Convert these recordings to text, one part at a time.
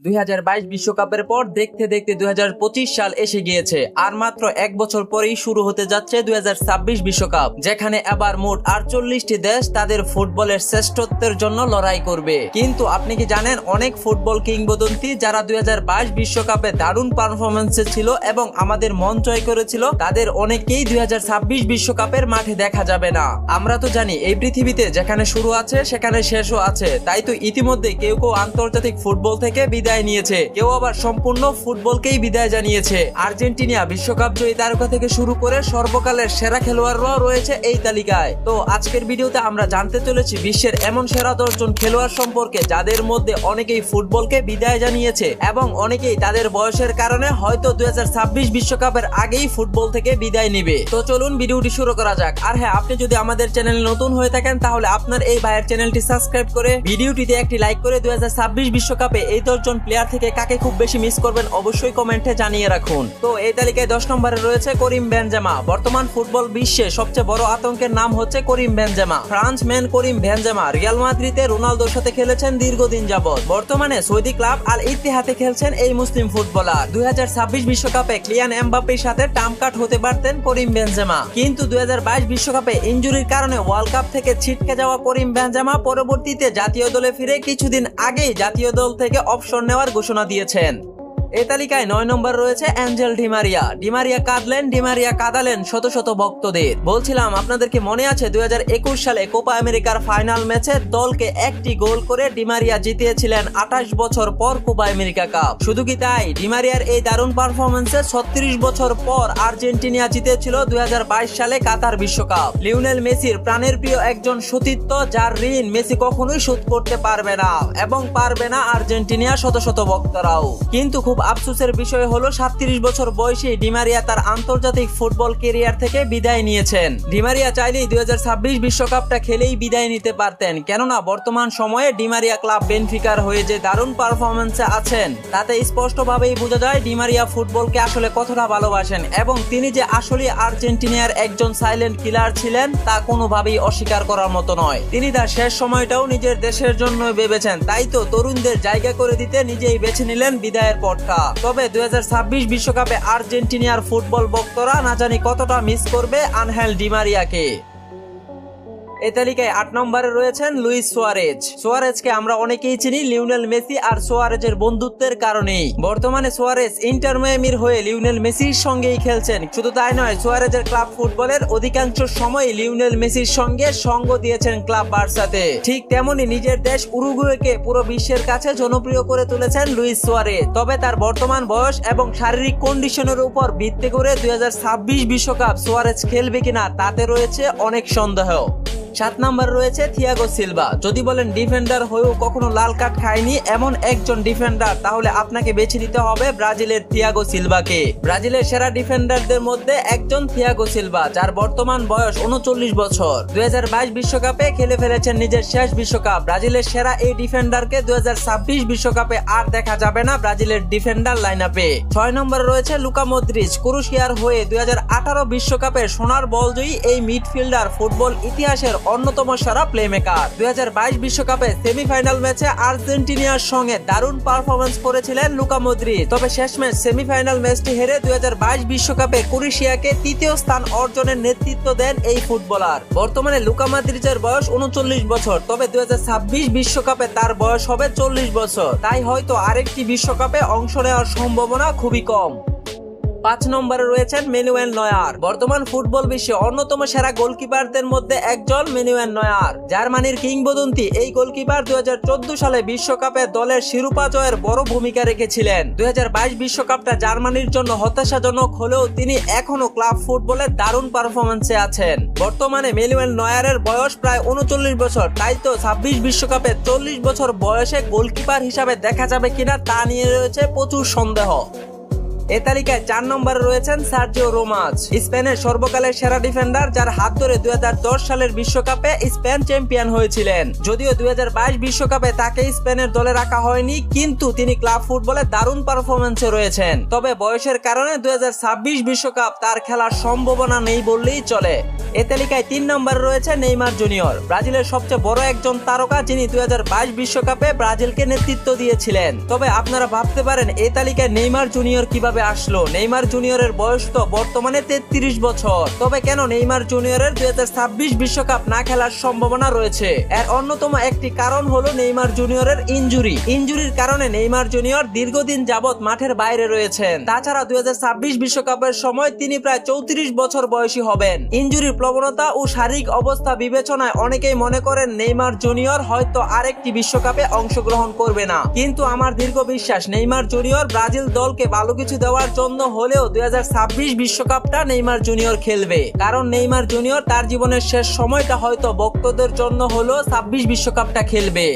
দুই বিশ্বকাপের পর দেখতে দেখতে দুই হাজার পঁচিশ সাল এসে গিয়েছে। আর মাত্র এক বছর পরেই শুরু হতে যাচ্ছে দুই বিশ্বকাপ, যেখানে এবার মোট আটচল্লিশটি দেশ তাদের ফুটবলের শ্রেষ্ঠত্বের জন্য লড়াই করবে। কিন্তু আপনি কি জানেন, অনেক ফুটবল কিংবদন্তি যারা দুই বিশ্বকাপে দারুণ পারফরমেন্সে ছিল এবং আমাদের মন জয় করেছিল, তাদের অনেকেই দুই বিশ্বকাপের মাঠে দেখা যাবে না। আমরা তো জানি, এই পৃথিবীতে যেখানে শুরু আছে, সেখানে শেষও আছে। তাই তো ইতিমধ্যে কেউ কেউ আন্তর্জাতিক ফুটবল থেকে বিদায় নিয়েছে। কেউ আবার সম্পূর্ণ ফুটবলকেই বিদায় জানিয়েছে। আর্জেন্টিনা বিশ্বকাপ জয়ী তারকা থেকে শুরু করে সর্বকালের সেরা খেলোয়াড়রাও রয়েছে এই তালিকায়। তো আজকের ভিডিওতে আমরা জানতে চলেছি বিশ্বের এমন সেরা দশজন খেলোয়াড় সম্পর্কে, যাদের মধ্যে অনেকেই ফুটবলকে বিদায় জানিয়েছে এবং অনেকেই তাদের বয়সের কারণে হয়তো দুই বিশ্বকাপের আগেই ফুটবল থেকে বিদায় নিবে। তো চলুন ভিডিওটি শুরু করা যাক। আর হ্যাঁ আপনি যদি আমাদের চ্যানেলে নতুন হয়ে থাকেন, তাহলে আপনার এই ভাইয়ের চ্যানেলটি সাবস্ক্রাইব করে ভিডিওটিতে একটি লাইক করে দুই বিশ্বকাপে এই দশজন প্লেয়ার থেকে কাকে খুব বেশি মিস করবেন অবশ্যই কমেন্টে জানিয়ে রাখুন। তো এই তালিকায় দশ নম্বরে রয়েছে করিম বেনজেমা। বর্তমান ফুটবল বিশ্বে সবচেয়ে বড় আতঙ্কের নাম হচ্ছে Karim Benzema. France man Karim Benzema. Real মাদ্রিদে রোনালদোর সাথে খেলেছেন দীর্ঘদিন যাবৎ। বর্তমানে সৌদি ক্লাব আল ইতিহাতে খেলছেন এই মুসলিম ফুটবলার। দুই বিশ্বকাপে ক্লিয়ান এমবাপ্পের সাথে টাম কাট হতে পারতেন করিম বেনজেমা। কিন্তু দুই হাজার বাইশ বিশ্বকাপে ইঞ্জুরির কারণে ওয়ার্ল্ড কাপ থেকে ছিটকে যাওয়া করিম বেনজেমা পরবর্তীতে জাতীয় দলে ফিরে কিছুদিন আগেই জাতীয় দল থেকে অবসর নেওয়ার ঘোষণা দিয়েছেন। এই তালিকায় নয় নম্বর রয়েছে Angel Di Maria. Di Maria কাঁদলেন, Di Maria কাঁদালেন শত শত ভক্তদের। বলছিলাম, আপনাদেরকে মনে আছে দুই হাজার একুশ সালে কোপা আমেরিকার ফাইনাল ম্যাচে দলকে একটি গোল করে ডিমারিয়া জিতিয়েছিলেন আঠাশ বছর পর কোপা আমেরিকা কাপ। শুধু কি তাই? ডিমারিয়ার এই দারুণ পারফরমেন্সে ছত্রিশ বছর পর আর্জেন্টিনা জিতেছিল দুই হাজার বাইশ সালে কাতার বিশ্বকাপ। লিওনেল মেসির প্রাণের প্রিয় একজন সতীর্থ, যার ঋণ মেসি কখনোই শোধ করতে পারবে না এবং পারবে না আর্জেন্টিনা শত শত ভক্তরাও। কিন্তু খুব আফসোসের বিষয় হলো, সাতত্রিশ বছর বয়সে ডিমারিয়া তার আন্তর্জাতিক ফুটবল কেরিয়ার থেকে বিদায় নিয়েছেন। ডিমারিয়া চাইলেই দুই বিশ্বকাপটা খেলেই বিদায় নিতে পারতেন। কেননা, বর্তমান সময়ে ডিমারিয়া ক্লাব বেনফিকার হয়ে যে দারুণ পারফরমেন্সে আছেন, তাতে স্পষ্টভাবেই বোঝা যায় ডিমারিয়া ফুটবলকে আসলে কতটা ভালোবাসেন এবং তিনি যে আসলে আর্জেন্টিনার একজন সাইলেন্ট কিলার ছিলেন, তা কোনোভাবেই অস্বীকার করার মতো নয়। তিনি তার শেষ সময়টাও নিজের দেশের জন্য ভেবেছেন, তাই তো তরুণদের জায়গা করে দিতে নিজেই বেছে নিলেন বিদায়ের পথটা তবে দুই বিশ্বকাপে আর্জেন্টিনিয়ার ফুটবল ভক্তরা না জানি কতটা মিস করবে আনহেল ডিমারিয়াকে এই তালিকায় আট নম্বরে রয়েছেন লুইস সোয়ারেজ। সোয়ারেজকে আমরা অনেকেই চিনি, লিওনেল মেসি আর সোয়ারেজের বন্ধুত্বের কারণেই। বর্তমানে সোয়ারেজ ইন্টার মায়ামির হয়ে লিওনেল মেসির সঙ্গেই খেলছেন। শুধু তাই নয়, সোয়ারেজের ক্লাব ফুটবলের অধিকাংশ সময় লিওনেল মেসির সঙ্গে সঙ্গ দিয়েছেন ক্লাব বার্সাতে। ঠিক তেমনি নিজের দেশ উরুগুয়েকে পুরো বিশ্বের কাছে জনপ্রিয় করে তুলেছেন লুইস সোয়ারেজ। তবে তার বর্তমান বয়স এবং শারীরিক কন্ডিশনের উপর ভিত্তি করে দুই বিশ্বকাপ সোয়ারেজ খেলবে কিনা তাতে রয়েছে অনেক সন্দেহ। সাত নাম্বার রয়েছে থিয়াগো সিলভা। যদি বলেন ডিফেন্ডার হয়েও কখনো লাল কার্ড খায়নি এমন একজন ডিফেন্ডার, তাহলে আপনাকে বেছে নিতে হবে ব্রাজিলের থিয়াগো সিলভাকে। ব্রাজিলের সেরা ডিফেন্ডারদের মধ্যে একজন থিয়াগো সিলভা, যার বর্তমান বয়স উনচল্লিশ বছর। দুই বিশ্বকাপে খেলে ফেলেছেন নিজের শেষ বিশ্বকাপ। ব্রাজিলের সেরা এই ডিফেন্ডারকে দুই বিশ্বকাপে আর দেখা যাবে না ব্রাজিলের ডিফেন্ডার লাইন আপে ছয় নম্বরে রয়েছে লুকা মদ্রিজ কুরুশিয়ার হয়ে দুই বিশ্বকাপে সোনার বলজয়ী এই মিডফিল্ডার ফুটবল ইতিহাসের অন্যতম সেরা প্লেমেকার দুই বিশ্বকাপে সেমিফাইনাল ম্যাচে আর্জেন্টিনার সঙ্গে দারুণ পারফরমেন্স করেছিলেন লুকা মদ্রি তবে শেষ ম্যাচ সেমিফাইনাল ম্যাচটি হেরে দুই বিশ্বকাপে ক্রোয়েশিয়াকে তৃতীয় স্থান অর্জনের নেতৃত্ব দেন এই ফুটবলার। বর্তমানে লুকা মাদ্রিজের বয়স উনচল্লিশ বছর, তবে দুই বিশ্বকাপে তার বয়স হবে চল্লিশ বছর। তাই হয়তো আরেকটি বিশ্বকাপে অংশ নেওয়ার সম্ভাবনা খুবই কম। পাঁচ নম্বরে রয়েছেন মেনুয়েল নয়ার। বর্তমান ফুটবল বিশ্বে অন্যতম সেরা গোলকিপারদের মধ্যে একজন মেনুয়েল নয়ার। জার্মানির কিংবদন্তি এই গোলকিপার দু হাজার চোদ্দ সালে বিশ্বকাপে দলের শিরোপা জয়ের বড় ভূমিকা রেখেছিলেন। দুই বিশ্বকাপটা জার্মানির জন্য হতাশাজনক হলেও তিনি এখনও ক্লাব ফুটবলের দারুণ পারফরমেন্সে আছেন। বর্তমানে মেনুয়েল নয়ারের বয়স প্রায় উনচল্লিশ বছর, তাই তো ছাব্বিশ বিশ্বকাপে চল্লিশ বছর বয়সে গোলকিপার হিসাবে দেখা যাবে কিনা তা নিয়ে রয়েছে প্রচুর সন্দেহ। এ তালিকায় চার নম্বরে রয়েছেন সার্জিও রোমাজ স্পেনের সর্বকালের সেরা ডিফেন্ডার যার হাত ধরে দুই সালের বিশ্বকাপে স্পেন চ্যাম্পিয়ন হয়েছিলেন। যদিও দুই বিশ্বকাপে তাকে স্পেনের দলে রাখা হয়নি, কিন্তু তিনি ক্লাব ফুটবলে দারুণ পারফরমেন্সে রয়েছেন। তবে বয়সের কারণে দুই বিশ্বকাপ তার খেলার সম্ভাবনা নেই বললেই চলে। এ তালিকায় তিন নম্বরে রয়েছে নেইমার জুনিয়র। ব্রাজিলের সবচেয়ে বড় একজন তারকা যিনি দুই বিশ্বকাপে ব্রাজিলকে নেতৃত্ব দিয়েছিলেন। তবে আপনারা ভাবতে পারেন এই তালিকায় নেইমার জুনিয়র কীভাবে আসলো? নেইমার জুনিয়রের বয়স তো বর্তমানে তেত্রিশ বছর। তবে কেন নেইমার জুনিয়রের দুই বিশ্বকাপ না খেলার সম্ভাবনা রয়েছে? এর অন্যতম একটি কারণ হলো নেইমার জুনিয়রের ইনজুরি। ইনজুরির কারণে নেইমার জুনিয়র দীর্ঘদিন যাবৎ মাঠের বাইরে রয়েছেন। তাছাড়া দুই বিশ্বকাপের সময় তিনি প্রায় চৌত্রিশ বছর বয়সী হবেন। ইনজুরির প্রবণতা ও শারীরিক অবস্থা বিবেচনায় অনেকেই মনে করেন নেইমার জুনিয়র হয়তো আরেকটি বিশ্বকাপে অংশগ্রহণ করবে না। কিন্তু আমার দীর্ঘ বিশ্বাস, নেইমার জুনিয়র ব্রাজিল দলকে ভালো কিছু দেওয়ার জন্য হলেও দুই বিশ্বকাপটা নেইমার জুনিয়র খেলবে। কারণ নেইমার জুনিয়র তার জীবনের শেষ সময়টা হয়তো ভক্তদের জন্য হলেও ছাব্বিশ বিশ্বকাপটা খেলবে।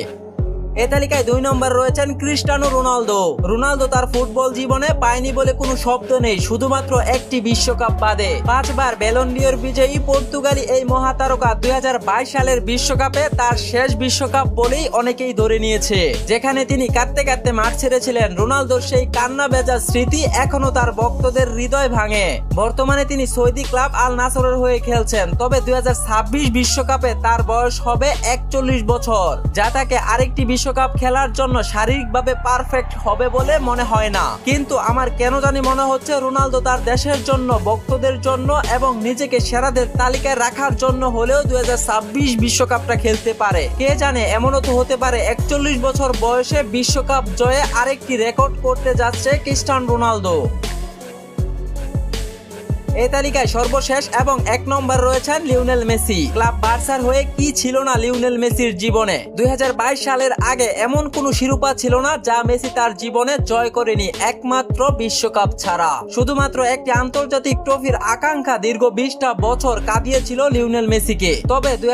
এ তালিকায় দুই নম্বর রয়েছেন ক্রিস্টানো রোনালদো। রোনালদো তার ফুটবল জীবনে পায়নি বলে কোনো শব্দ নেই, শুধুমাত্র একটি বিশ্বকাপ বাদে। পাঁচবার ব্যালন্ডিয়র বিজয়ী পর্তুগালি এই মহাতারকা দুই হাজার বাইশ সালের বিশ্বকাপে তার শেষ বিশ্বকাপ বলেই অনেকেই ধরে নিয়েছে। যেখানে তিনি কাঁদতে কাঁদতে মাঠ ছেড়েছিলেন, রোনালদোর সেই কান্না বেজা স্মৃতি এখনও তার ভক্তদের হৃদয় ভাঙে। বর্তমানে তিনি সৌদি ক্লাব আল নাসরের হয়ে খেলছেন, তবে দুই বিশ্বকাপে তার বয়স হবে একচল্লিশ বছর, যা তাকে আরেকটি বিশ্বকাপ খেলার জন্য শারীরিকভাবে পারফেক্ট হবে বলে মনে হয় না। কিন্তু আমার কেন জানি মনে হচ্ছে রোনালদো তার দেশের জন্য, ভক্তদের জন্য এবং নিজেকে সেরাদের তালিকায় রাখার জন্য হলেও দুই বিশ্বকাপটা খেলতে পারে। কে জানে, এমনও তো হতে পারে একচল্লিশ বছর বয়সে বিশ্বকাপ জয়ে আরেকটি রেকর্ড করতে যাচ্ছে ক্রিস্টান রোনালদো। এই তালিকায় সর্বশেষ এবং এক নম্বর রয়েছেন লিওনেল মেসি। ক্লাব বার্সার হয়ে কি ছিল না লিওনেল মেসির জীবনে? দুই সালের আগে এমন কোনো শিরোপা ছিল না যা মেসি তার জীবনে জয় করেনি একমাত্র বিশ্বকাপ ছাড়া। শুধুমাত্র একটি আন্তর্জাতিক ট্রফির আকাঙ্ক্ষা দীর্ঘ বিশটা বছর কাঁদিয়েছিল লিওনেল মেসিকে। তবে দুই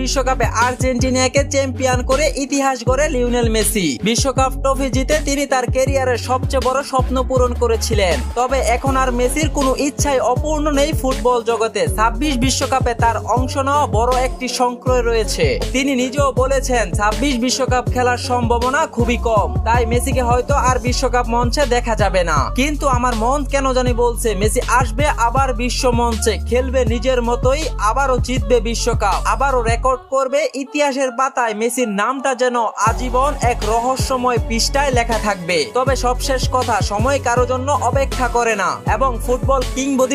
বিশ্বকাপে আর্জেন্টিনাকে চ্যাম্পিয়ন করে ইতিহাস গড়ে লিওনেল মেসি। বিশ্বকাপ ট্রফি জিতে তিনি তার ক্যারিয়ারের সবচেয়ে বড় স্বপ্ন পূরণ করেছিলেন। তবে এখন আর মেসির কোনো ইচ্ছাই অপূর্ণ নেই ফুটবল জগতে। ছাব্বিশ বিশ্বকাপে তার অংশ নেওয়া বড় একটি সংক্রয় রয়েছে। তিনি নিজেও বলেছেন, ছাব্বিশ বিশ্বকাপ খেলার সম্ভাবনা খুবই কম। তাই মেসিকে হয়তো আর বিশ্বকাপ মঞ্চে দেখা যাবে না। কিন্তু আমার মন কেন জানি বলছে, মেসি আসবে আবার বিশ্ব মঞ্চে, খেলবে নিজের মতোই, আবারও জিতবে বিশ্বকাপ, আবারও রেকর্ড করবে ইতিহাসের পাতায়। মেসির নামটা যেন আজীবন এক রহস্যময় পৃষ্ঠায় লেখা থাকবে। তবে সবশেষ কথা, সময় কারও জন্য অপেক্ষা করে না। এবং ফুটবল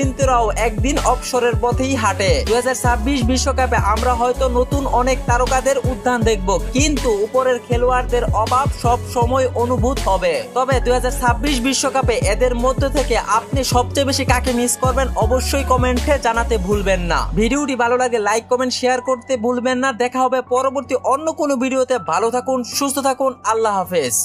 কিংবদন্তিরাও একদিন অবসরের পথেই হাঁটে। দুই বিশ্বকাপে আমরা হয়তো নতুন অনেক তারকাদের উত্থান দেখব, কিন্তু উপরের খেলোয়াড়দের অভাব সব সময় অনুভূত হবে। তবে দুই বিশ্বকাপে এদের মধ্যে থেকে আপনি সবচেয়ে বেশি কাকে মিস করবেন অবশ্যই কমেন্টে জানাতে ভুলবেন না। ভিডিওটি ভালো লাগে লাইক কমেন্ট শেয়ার করতে ভুলবেন না। দেখা হবে পরবর্তী অন্য কোনো ভিডিওতে। ভালো থাকুন, সুস্থ থাকুন, আল্লাহ হাফেজ।